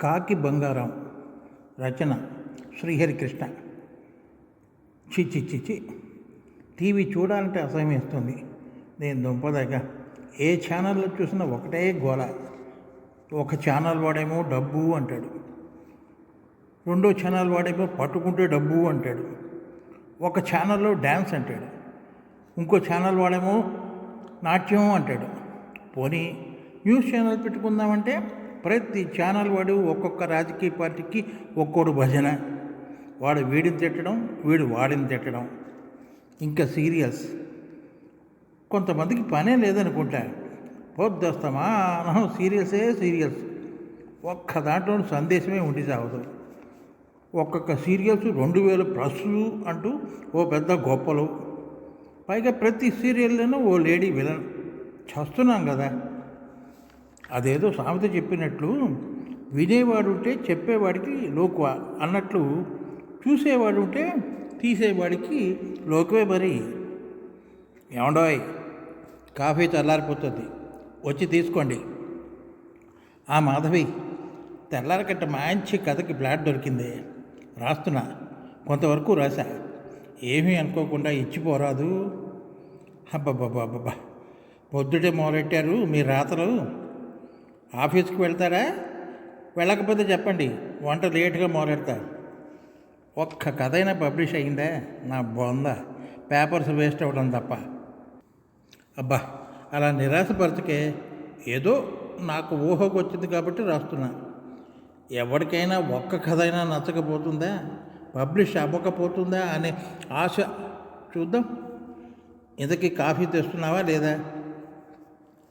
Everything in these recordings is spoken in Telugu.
కాకి బంగారం రచన శ్రీహరికృష్ణ. చి చి చి చి. టీవీ చూడాలంటే అసహ్యమేస్తుంది. నేను దుంపదాక. ఏ ఛానల్లో చూసినా ఒకటే గోల. ఒక ఛానల్ వాడేమో డబ్బు అంటాడు. రెండో ఛానల్ వాడేమో పట్టుకుంటే డబ్బు అంటాడు. ఒక ఛానల్లో డ్యాన్స్ అంటాడు. ఇంకో ఛానల్ వాడేమో నాట్యం అంటాడు. పోనీ న్యూస్ ఛానల్ పెట్టుకుందామంటే ప్రతి ఛానల్ వాడు ఒక్కొక్క రాజకీయ పార్టీకి ఒక్కోడు భజన. వాడు వీడిని తిట్టడం వీడు వాడిని తిట్టడం. ఇంకా సీరియల్స్. కొంతమందికి పనే లేదనుకుంటా. పొద్దుస్తామా సీరియల్సే సీరియల్స్. ఒక్క దాంట్లో సందేశమే ఉండి సాగదు. ఒక్కొక్క సీరియల్స్ రెండు వేల ప్లస్లు అంటూ ఓ పెద్ద గొప్పలు. పైగా ప్రతి సీరియల్లోనూ ఓ లేడీ విలన్. చేస్తున్నాం కదా. అదేదో సామెత చెప్పినట్లు వినేవాడుంటే చెప్పేవాడికి లోకువ అన్నట్లు చూసేవాడు ఉంటే తీసేవాడికి లోకువే మరి. ఏమండోయ్ కాఫీ చల్లారిపోతుంది వచ్చి తీసుకోండి. ఆ మాధవి తెల్లారికట్ట మంచి కథకి ప్లాట్ దొరికింది రాస్తున్నా కొంతవరకు రాశా. ఏమీ అనుకోకుండా ఇచ్చిపోరాదు. అబ్బబ్బబ్బబ్బా పొద్దుటే మొదలెట్టారు మీ రాతలు. ఆఫీస్కి వెళ్తారా? వెళ్ళకపోతే చెప్పండి వంట లేటుగా మొదలెడతారు. ఒక్క కథ అయినా పబ్లిష్ అయిందా నా బొంద. పేపర్స్ వేస్ట్ అవ్వడం తప్ప. అబ్బా అలా నిరాశపరచకే ఏదో నాకు ఊహకు వచ్చింది కాబట్టి రాస్తున్నా. ఎవరికైనా ఒక్క కథ అయినా నచ్చకపోతుందా? పబ్లిష్ అవ్వకపోతుందా అనే ఆశ చూద్దాం. ఇంతకీ కాఫీ తెస్తున్నావా లేదా?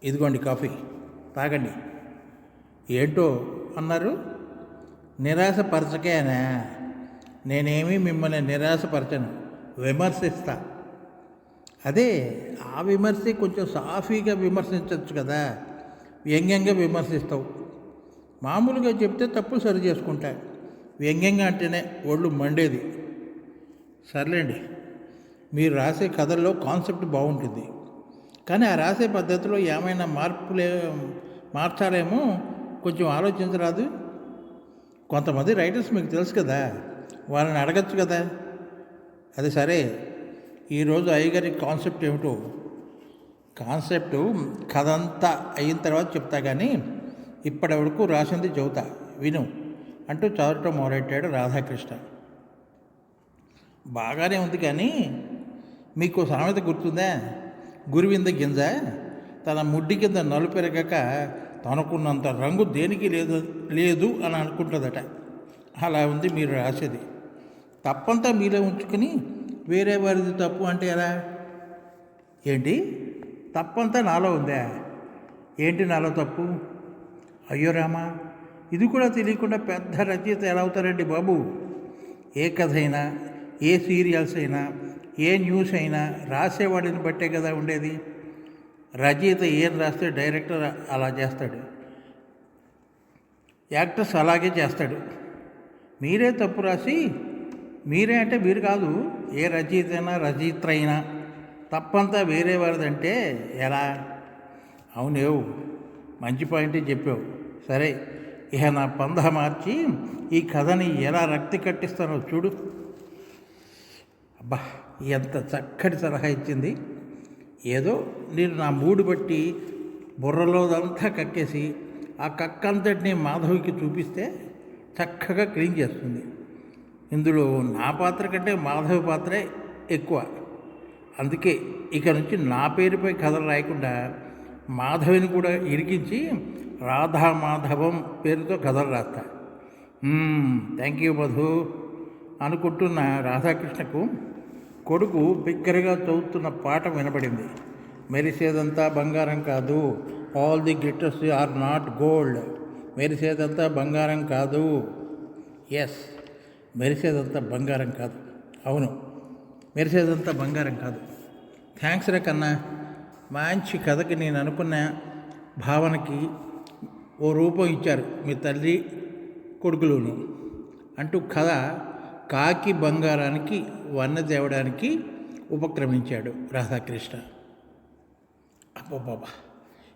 ఇదిగోండి కాఫీ. తాగండి. ఏంటో అన్నారు? నిరాశపరచకేనా? నేనేమీ మిమ్మల్ని నిరాశపరచను విమర్శిస్తా. అదే ఆ విమర్శ కొంచెం సాఫీగా విమర్శించవచ్చు కదా. వ్యంగ్యంగా విమర్శిస్తావు. మామూలుగా చెప్తే తప్పు సరి చేసుకుంటా వ్యంగ్యంగా అంటేనే ఒళ్ళు మండేది. సర్లేండి మీరు రాసే కథల్లో కాన్సెప్ట్ బాగుంటుంది. కానీ ఆ రాసే పద్ధతిలో ఏమైనా మార్పులే మార్చాలేమో కొంచెం ఆలోచించరాదు. కొంతమంది రైటర్స్ మీకు తెలుసు కదా వాళ్ళని అడగచ్చు కదా. అది సరే. ఈరోజు అయ్యగారి కాన్సెప్ట్ ఏమిటో? కాన్సెప్ట్ కథ అంతా అయిన తర్వాత చెప్తా కానీ ఇప్పటి వరకు రాసింది చెబుతా విను. అంటూ చదవటం మొదలెట్టాడు రాధాకృష్ణ. బాగానే ఉంది కానీ మీకు సామెత గుర్తుందా? గురువింద గింజ తన ముడ్డి కింద నలుపెరగక తనకున్నంత రంగు దేనికి లేదు లేదు అని అనుకుంటుందట. అలా ఉంది మీరు రాసేది. తప్పంతా మీలో ఉంచుకుని వేరే వారిది తప్పు అంటే ఎలా? ఏంటి? తప్పంతా నాలో ఉందా? ఏంటి నాలో తప్పు? అయ్యో రామా ఇది కూడా తెలియకుండా పెద్ద రచయిత ఎలా అవుతారండి బాబు? ఏ కథ అయినా ఏ సీరియల్స్ అయినా ఏ న్యూస్ అయినా రాసేవాడిని బట్టే కదా ఉండేది. రచయిత ఏం రాస్తే డైరెక్టర్ అలా చేస్తాడు. యాక్టర్స్ అలాగే చేస్తాడు. మీరే తప్పు రాసి మీరే అంటే మీరు కాదు ఏ రచయిత అయినా రచయిత అయినా తప్పంతా వేరే వారిదంటే ఎలా? అవునేవు మంచి పాయింటే చెప్పావు. సరే ఇక నా పంద మార్చి ఈ కథని ఎలా రక్తి కట్టిస్తానో చూడు. అబ్బా ఎంత చక్కటి సలహా ఇచ్చింది. ఏదో నేను నా మూడు బట్టి బుర్రలోదంతా కక్కేసి ఆ కక్క అంతటిని మాధవికి చూపిస్తే చక్కగా క్లీన్ చేస్తుంది. ఇందులో నా పాత్ర కంటే మాధవి పాత్రే ఎక్కువ. అందుకే ఇక నుంచి నా పేరుపై కథలు రాయకుండా మాధవిని కూడా ఇరికించి రాధా మాధవం పేరుతో కథలు రాస్తా. థ్యాంక్ యూ మధు అనుకుంటున్న రాధాకృష్ణకు కొడుకు బిగ్గరగా చదువుతున్న పాట వినబడింది. మెరిసేదంతా బంగారం కాదు. All the glitters are not gold మెరిసేదంతా బంగారం కాదు. ఎస్ మెరిసేదంతా బంగారం కాదు. అవును మెరిసేదంతా బంగారం కాదు. థ్యాంక్స్ రా కన్నా మంచి కథకి నేను అనుకున్న భావనకి ఓ రూపం ఇచ్చారు మీ తల్లి కొడుకులోను. అంటూ కథ కాకి బంగారానికి వన్న తేవడానికి ఉపక్రమించాడు రాధాకృష్ణ. అబ్బాబా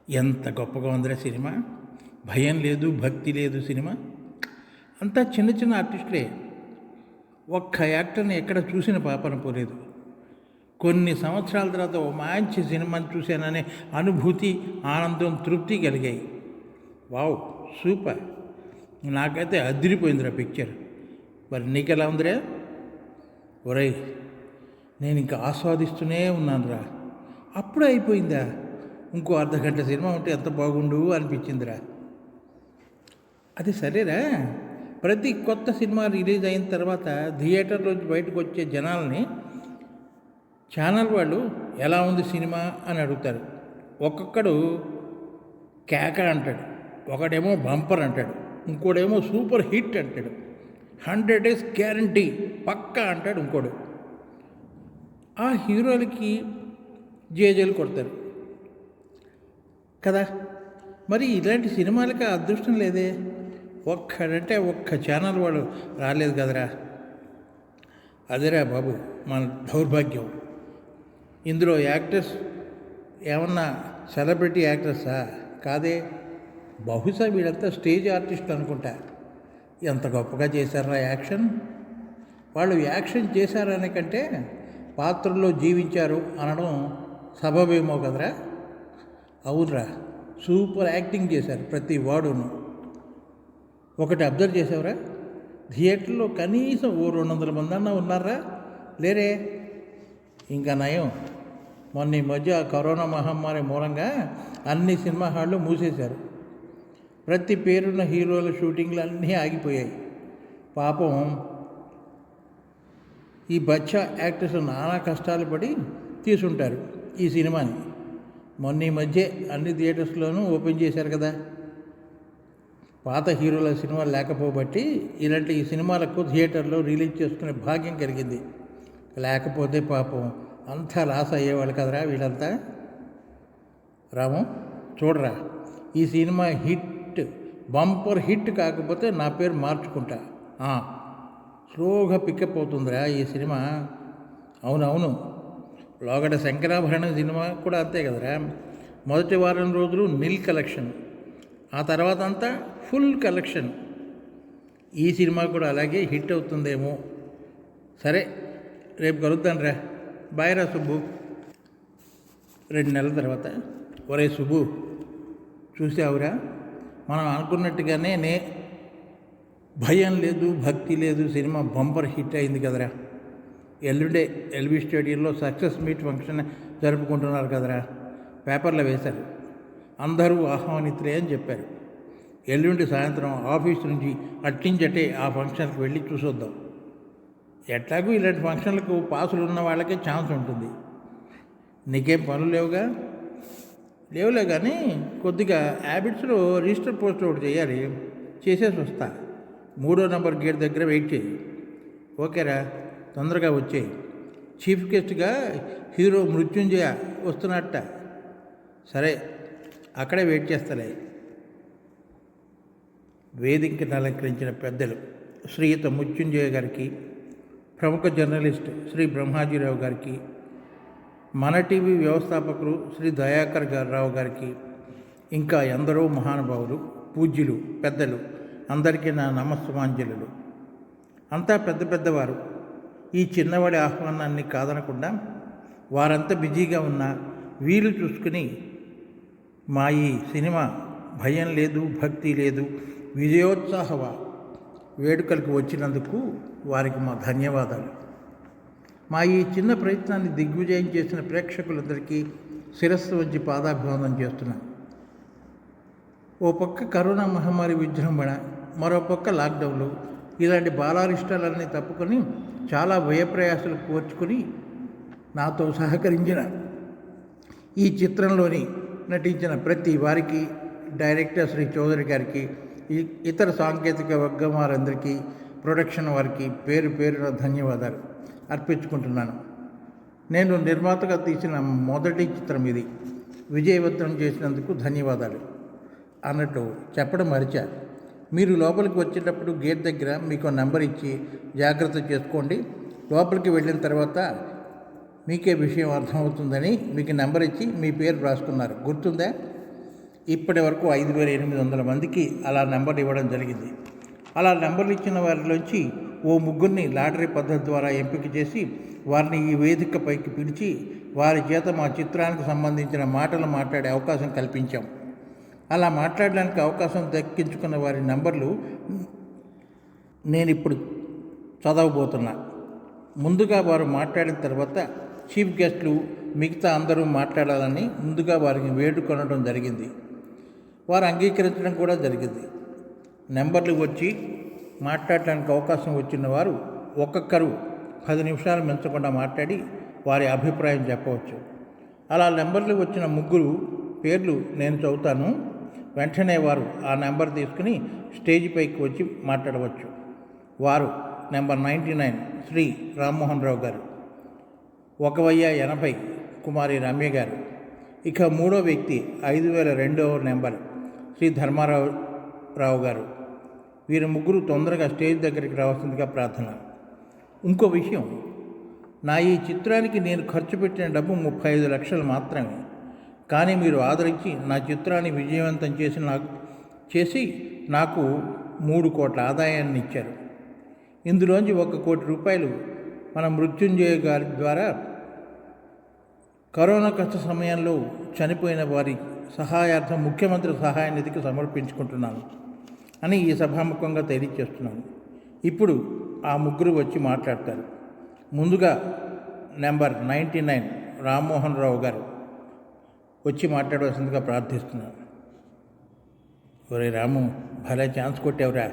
ఎంత గొప్పగా ఉందిరా సినిమా. భయం లేదు భక్తి లేదు సినిమా. అంతా చిన్న చిన్న ఆర్టిస్టులే. ఒక్క యాక్టర్ని ఎక్కడ చూసిన పాపన పోలేదు. కొన్ని సంవత్సరాల తర్వాత ఓ మంచి సినిమాని చూశాననే అనుభూతి ఆనందం తృప్తి కలిగాయి. Wow super. నాకైతే అదిరిపోయిందిరా పిక్చర్. మరి నీకెలా ఉందిరా? ఒరై నేను ఇంకా ఆస్వాదిస్తూనే ఉన్నానురా. అప్పుడే అయిపోయిందా? ఇంకో అర్ధ గంట సినిమా ఉంటే ఎంత బాగుండు అనిపించిందిరా. అది సరేరా. ప్రతి కొత్త సినిమా రిలీజ్ అయిన తర్వాత థియేటర్లోంచి బయటకు వచ్చే జనాల్ని ఛానల్ వాళ్ళు ఎలా ఉంది సినిమా అని అడుగుతారు. ఒక్కొక్కడు కేక అంటాడు ఒకడేమో బంపర్ అంటాడు ఇంకోడేమో సూపర్ హిట్ అంటాడు. హండ్రెడ్ డేస్ గ్యారంటీ పక్కా అంటాడు ఇంకోడు. ఆ హీరోలకి జేజేలు కొడతారు. కదా? మరి ఇలాంటి సినిమాలకి అదృష్టం లేదే? ఒక్కడంటే ఒక్క ఛానల్ వాడు రాలేదు కదరా? అదేరా బాబు మన దౌర్భాగ్యం. ఇందులో యాక్టర్స్ ఏమన్నా సెలబ్రిటీ యాక్టర్సా? కాదే? బహుశా వీళ్ళంతా స్టేజ్ ఆర్టిస్ట్ అనుకుంటా. ఎంత గొప్పగా చేశారా యాక్షన్? వాళ్ళు యాక్షన్ చేశారనే కంటే పాత్రల్లో జీవించారు అనడం సబబేమో కదరా? అవునరా. సూపర్ యాక్టింగ్ చేశారు ప్రతి వాడును. ఒకటి అబ్జర్వ్ చేసావురా థియేటర్లో కనీసం ఓ రెండు వందల మంది అన్నా ఉన్నారా? లేరే. ఇంకా నయం. మొన్న ఈ మధ్య కరోనా మహమ్మారి మూలంగా అన్ని సినిమా హాళ్ళు మూసేశారు. ప్రతి పేరున్న హీరోల షూటింగ్లు అన్నీ ఆగిపోయాయి. పాపం ఈ బచ్చా యాక్టర్స్ నానా కష్టాలు పడి తీసుంటారు ఈ సినిమాని. మొన్న ఈ మధ్య అన్ని థియేటర్స్లోనూ ఓపెన్ చేశారు కదా. పాత హీరోల సినిమాలు లేకపోబట్టి ఇలాంటి ఈ సినిమాలకు థియేటర్లో రిలీజ్ చేసుకునే భాగ్యం కలిగింది. లేకపోతే పాపం అంతా లాస్ అయ్యేవాళ్ళు కదరా వీళ్ళంతా? రాము చూడరా ఈ సినిమా హిట్ బంపర్ హిట్ కాకపోతే నా పేరు మార్చుకుంటా. స్లోగా పికప్ అవుతుందిరా ఈ సినిమా. అవునవును. లోగడ శంకరాభరణం సినిమా కూడా అంతే కదరా. మొదటి వారం రోజులు నిల్ కలెక్షన్. ఆ తర్వాత అంతా ఫుల్ కలెక్షన్. ఈ సినిమా కూడా అలాగే హిట్ అవుతుందేమో. సరే రేపు కలుద్దాం రా. బాయ్ రా సుబ్బు. రెండు నెలల తర్వాత. ఒరే సుబ్బు చూసావురా? మనం అనుకున్నట్టుగానే నే భయం లేదు భక్తి లేదు సినిమా బంపర్ హిట్ అయింది కదరా. ఎల్లుండే ఎల్బీ స్టేడియంలో సక్సెస్ మీట్ ఫంక్షన్ జరుపుకుంటున్నారు కదరా. పేపర్లో వేశారు. అందరూ ఆహ్వానితులే అని చెప్పారు. ఎల్లుండి సాయంత్రం ఆఫీస్ నుంచి అట్టించటే ఆ ఫంక్షన్కి వెళ్ళి చూసొద్దాం. ఎట్లాగూ ఇలాంటి ఫంక్షన్లకు పాసులు ఉన్న వాళ్ళకే ఛాన్స్ ఉంటుంది. నీకేం పనులు లేవుగా? లేవులే కానీ కొద్దిగా హ్యాబిట్స్లో రిజిస్టర్ పోస్ట్ ఒకటి చేయాలి. చేసేసి వస్తా. మూడో నెంబర్ గేట్ దగ్గర వెయిట్ చేయి. ఓకేరా తొందరగా వచ్చేయి. చీఫ్ గెస్ట్గా హీరో మృత్యుంజయ వస్తున్నట్ట. సరే అక్కడే వెయిట్ చేస్తలే. వేదికను అలంకరించిన పెద్దలు శ్రీయుత మృత్యుంజయ గారికి ప్రముఖ జర్నలిస్ట్ శ్రీ బ్రహ్మాజీరావు గారికి మన టీవీ వ్యవస్థాపకులు శ్రీ దయాకర్ రావు గారికి ఇంకా ఎందరో మహానుభావులు పూజ్యులు పెద్దలు అందరికీ నా నమస్సుమాంజలు అంతా పెద్ద పెద్దవారు. ఈ చిన్నవాడి ఆహ్వానాన్ని కాదనకుండా వారంతా బిజీగా ఉన్న వీలు చూసుకుని మా ఈ సినిమా భయం లేదు భక్తి లేదు విజయోత్సాహ వేడుకలకు వచ్చినందుకు వారికి మా ధన్యవాదాలు. మా ఈ చిన్న ప్రయత్నాన్ని దిగ్విజయం చేసిన ప్రేక్షకులందరికీ శిరస్సు వచ్చి పాదాభివందనం చేస్తున్నాను ఓ పక్క కరోనా మహమ్మారి విజృంభణ మరో పక్క లాక్డౌన్లు ఇలాంటి బాలారిష్టాలన్నీ తప్పుకొని చాలా వ్యయప్రయాసాలు కోర్చుకుని నాతో సహకరించిన ఈ చిత్రంలోని నటించిన ప్రతి వారికి డైరెక్టర్ శ్రీ చౌదరి గారికి ఇతర సాంకేతిక వర్గం వారందరికీ ప్రొడక్షన్ వారికి పేరు పేరున ధన్యవాదాలు. అర్పించుకుంటున్నాను. నేను నిర్మాతగా తీసిన మొదటి చిత్రం ఇది. విజయవంతం చేసినందుకు ధన్యవాదాలు. అన్నట్టు చెప్పడం మరిచా. మీరు లోపలికి వచ్చేటప్పుడు గేట్ దగ్గర మీకు నెంబర్ ఇచ్చి జాగ్రత్త చేసుకోండి. లోపలికి వెళ్ళిన తర్వాత మీకే విషయం అర్థమవుతుందని మీకు నెంబర్ ఇచ్చి మీ పేరు రాసుకున్నారు. గుర్తుందా? ఇప్పటి వరకు ఐదు వేల ఎనిమిది వందల మందికి అలా నెంబర్ ఇవ్వడం జరిగింది. అలా నెంబర్లు ఇచ్చిన వారిలోంచి ఓ ముగ్గురిని లాటరీ పద్ధతి ద్వారా ఎంపిక చేసి వారిని ఈ వేదికపైకి పిలిచి వారి చేత మా చిత్రానికి సంబంధించిన మాటలు మాట్లాడే అవకాశం కల్పించాం. అలా మాట్లాడడానికి అవకాశం దక్కించుకున్న వారి నంబర్లు నేను ఇప్పుడు చదవబోతున్నా. ముందుగా వారు మాట్లాడిన తర్వాత చీఫ్ గెస్ట్లు మిగతా అందరూ మాట్లాడాలని ముందుగా వారికి వేడుకొనడం జరిగింది. వారు అంగీకరించడం కూడా జరిగింది. నెంబర్లు వచ్చి మాట్లాడటానికి అవకాశం వచ్చిన వారు ఒక్కొక్కరు పది నిమిషాలు మించకుండా మాట్లాడి వారి అభిప్రాయం చెప్పవచ్చు. అలా నెంబర్లు వచ్చిన ముగ్గురు పేర్లు నేను చదువుతాను. వెంటనే వారు ఆ నెంబర్ తీసుకుని స్టేజ్ పైకి వచ్చి మాట్లాడవచ్చు. వారు number ninety nine Sri Rammohan Rao గారు. ఒక వెయ్యి ఎనభై కుమారి రమ్య గారు. ఇక మూడో వ్యక్తి ఐదు వేల రెండవ నెంబర్ శ్రీ ధర్మారావు రావు గారు. వీరు ముగ్గురు తొందరగా స్టేజ్ దగ్గరికి రావాల్సిందిగా ప్రార్థన. ఇంకో విషయం నా ఈ చిత్రానికి నేను ఖర్చు పెట్టిన డబ్బు ముప్పై ఐదు లక్షలు మాత్రమే. కానీ మీరు ఆదరించి నా చిత్రాన్ని విజయవంతం చేసి నాకు చేసి నాకు మూడు కోట్ల ఆదాయాన్ని ఇచ్చారు. ఇందులోంచి ఒక కోటి రూపాయలు మన మృత్యుంజయ గారి ద్వారా కరోనా కష్ట సమయంలో చనిపోయిన వారి సహాయార్థం ముఖ్యమంత్రి సహాయ నిధికి సమర్పించుకుంటున్నాను. అని ఈ సభాముఖంగా తెలియచేస్తున్నాను ఇప్పుడు ఆ ముగ్గురు వచ్చి మాట్లాడతారు. ముందుగా number ninety nine Rammohan Rao గారు వచ్చి మాట్లాడవలసిందిగా ప్రార్థిస్తున్నాను. ఒరే రాము భలే ఛాన్స్ కొట్టేవరా.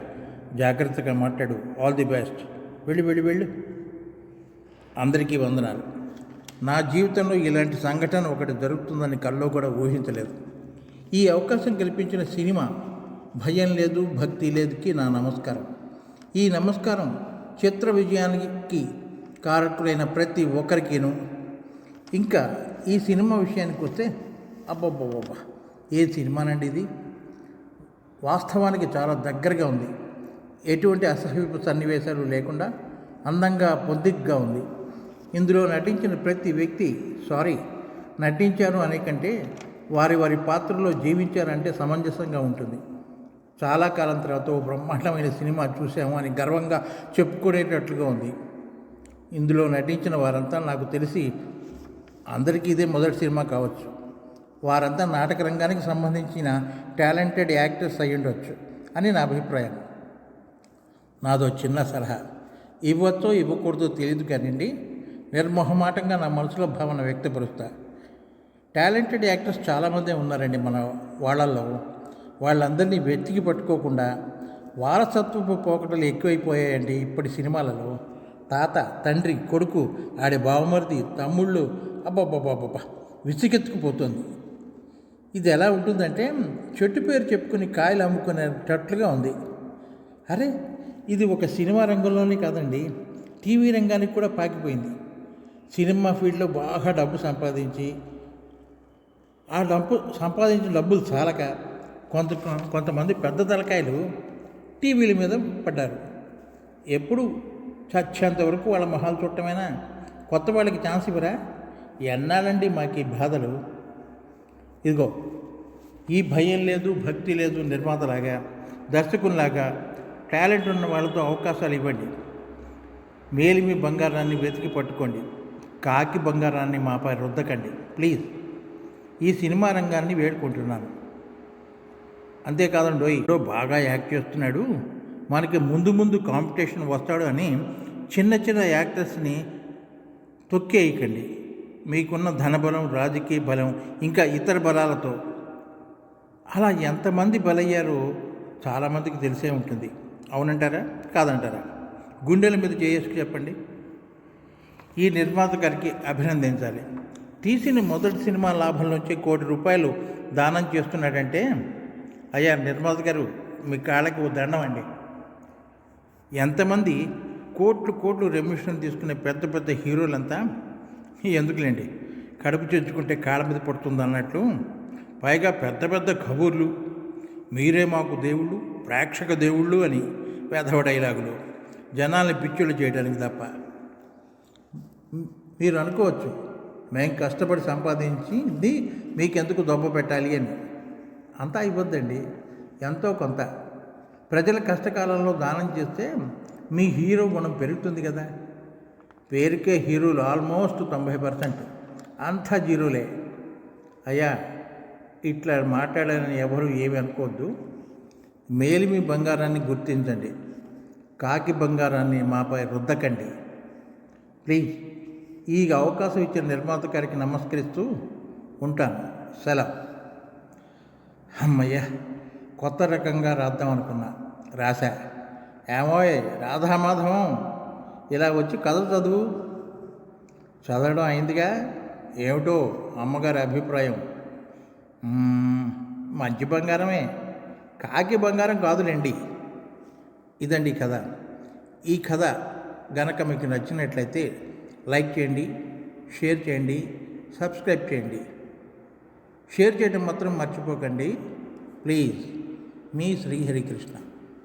జాగ్రత్తగా మాట్లాడు. ఆల్ ది బెస్ట్ వెళ్ళి వెళ్ళి వెళ్ళు. అందరికీ వందనాలు. నా జీవితంలో ఇలాంటి సంఘటన ఒకటి జరుగుతుందని కల్లో కూడా ఊహించలేదు. ఈ అవకాశం కల్పించిన సినిమా భయం లేదు భక్తి లేదుకి నా నమస్కారం. ఈ నమస్కారం చిత్ర విజయానికి కారకులైన ప్రతి ఒక్కరికిను. ఇంకా ఈ సినిమా విషయానికి వస్తే అబ్బబ్బబ్బబ్బా ఏ సినిమానండి ఇది? వాస్తవానికి చాలా దగ్గరగా ఉంది. ఎటువంటి అసహ్యపు సన్నివేశాలు లేకుండా అందంగా పొద్దిగ్గా ఉంది. ఇందులో నటించిన ప్రతి వ్యక్తి సారీ నటించారు అనే కంటే వారి వారి పాత్రలో జీవించారంటే సమంజసంగా ఉంటుంది. చాలా కాలం తర్వాత ఓ బ్రహ్మాండమైన సినిమా చూసాము అని గర్వంగా చెప్పుకునేటట్లుగా ఉంది. ఇందులో నటించిన వారంతా నాకు తెలిసి అందరికీ ఇదే మొదటి సినిమా కావచ్చు. వారంతా నాటక రంగానికి సంబంధించిన టాలెంటెడ్ యాక్టర్స్ అయి ఉండొచ్చు అని నా అభిప్రాయం. నాదో చిన్న సలహా. ఇవ్వచ్చో ఇవ్వకూడదో తెలియదు కానివ్వండి నిర్మోహమాటంగా నా మనసులో భావన వ్యక్తపరుస్తా. టాలెంటెడ్ యాక్టర్స్ చాలామందే ఉన్నారండి మన వాళ్ళల్లో. వాళ్ళందరినీ వెతికి పట్టుకోకుండా వారసత్వపు పోకటలు ఎక్కువైపోయాయండి ఇప్పటి సినిమాలలో. తాత తండ్రి కొడుకు ఆడి బావమరిది తమ్ముళ్ళు అబ్బబ్బబ్బబ్బబ్బా విసిగెత్తుకుపోతుంది. ఇది ఎలా ఉంటుందంటే చెట్టు పేరు చెప్పుకుని కాయలు అమ్ముకునేటట్లుగా ఉంది. అరే ఇది ఒక సినిమా రంగంలోనే కాదండి టీవీ రంగానికి కూడా పాకిపోయింది. సినిమా ఫీల్డ్లో బాగా డబ్బు సంపాదించి ఆ డబ్బు సంపాదించిన డబ్బులు చాలక కొంత కొంతమంది పెద్ద తలకాయలు టీవీల మీద పడ్డారు. ఎప్పుడు చచ్చేంత వరకు వాళ్ళ మొహాలు చూడటమేనా? కొత్త వాళ్ళకి ఛాన్స్ ఇవ్వరా? ఎన్నాలండి మాకు ఈ బాధలు? ఇదిగో ఈ భయం లేదు భక్తి లేదు నిర్మాతలాగా దర్శకునిలాగా టాలెంట్ ఉన్న వాళ్ళతో అవకాశాలు ఇవ్వండి. మేలిమి బంగారాన్ని వెతికి పట్టుకోండి. కాకి బంగారాన్ని మాపై రుద్దకండి. ప్లీజ్. ఈ సినిమా రంగాన్ని వేడుకుంటున్నాను. అంతేకాదండి ఇప్పుడు బాగా యాక్ట్ చేస్తున్నాడు మనకి ముందు ముందు కాంపిటీషన్ వస్తాడు అని చిన్న చిన్న యాక్టర్స్ని తొక్కేయకండి. మీకున్న ధనబలం రాజకీయ బలం ఇంకా ఇతర బలాలతో. అలా ఎంతమంది బలయ్యారో చాలామందికి తెలిసే ఉంటుంది. అవునంటారా? కాదంటారా? గుండెల మీద చేసుకు చెప్పండి. ఈ నిర్మాత గారికి అభినందించాలి. తీసిన మొదటి సినిమా లాభం నుంచి కోటి రూపాయలు దానం చేస్తున్నాడంటే అయ్యా నిర్మల గారు మీ కాళ్ళకి ఓ దండం అండి. ఎంతమంది కోట్లు కోట్లు రెమ్యూషన్ తీసుకునే పెద్ద పెద్ద హీరోలంతా ఎందుకులేండి? కడుపు చెంచుకుంటే కాళ్ళ మీద పడుతుంది అన్నట్లు. పైగా పెద్ద పెద్ద కబుర్లు. మీరే మాకు దేవుళ్ళు ప్రేక్షక దేవుళ్ళు అని వేధవ డైలాగులు. జనాల్ని పిచ్చులు చేయడానికి తప్ప. మీరు అనుకోవచ్చు మేము కష్టపడి సంపాదించింది మీకెందుకు దొబ్బ పెట్టాలి అని. అంతా ఇవ్వద్దండి ఎంతో కొంత. ప్రజల కష్టకాలంలో దానం చేస్తే మీ హీరో గుణం పెరుగుతుంది కదా. పేరుకే హీరోలు ఆల్మోస్ట్ తొంభై పర్సెంట్. అంతా జీరోలే. అయ్యా ఇట్లా మాట్లాడాలని ఎవరు ఏమి అనుకోవద్దు. మేలిమి బంగారాన్ని గుర్తించండి. కాకి బంగారాన్ని మాపై రుద్దకండి. ప్లీజ్ ఈ అవకాశం ఇచ్చిన నిర్మాత గారికి నమస్కరిస్తూ ఉంటాను. సెలవు. అమ్మయ్య కొత్త రకంగా రాద్దాం అనుకున్నా. రాశా. ఏమోయ్ రాధామాధవం. ఇలా వచ్చి కథ చదువు. చదవడం అయిందిగా? ఏమిటో అమ్మగారి అభిప్రాయం. మంచి బంగారమే. కాకి బంగారం కాదులేండి. ఇదండి కథ. ఈ కథ గనక మీకు నచ్చినట్లయితే లైక్ చేయండి షేర్ చేయండి సబ్స్క్రైబ్ చేయండి. షేర్ చేయడం మాత్రం మర్చిపోకండి. ప్లీజ్ మీ శ్రీహరికృష్ణ.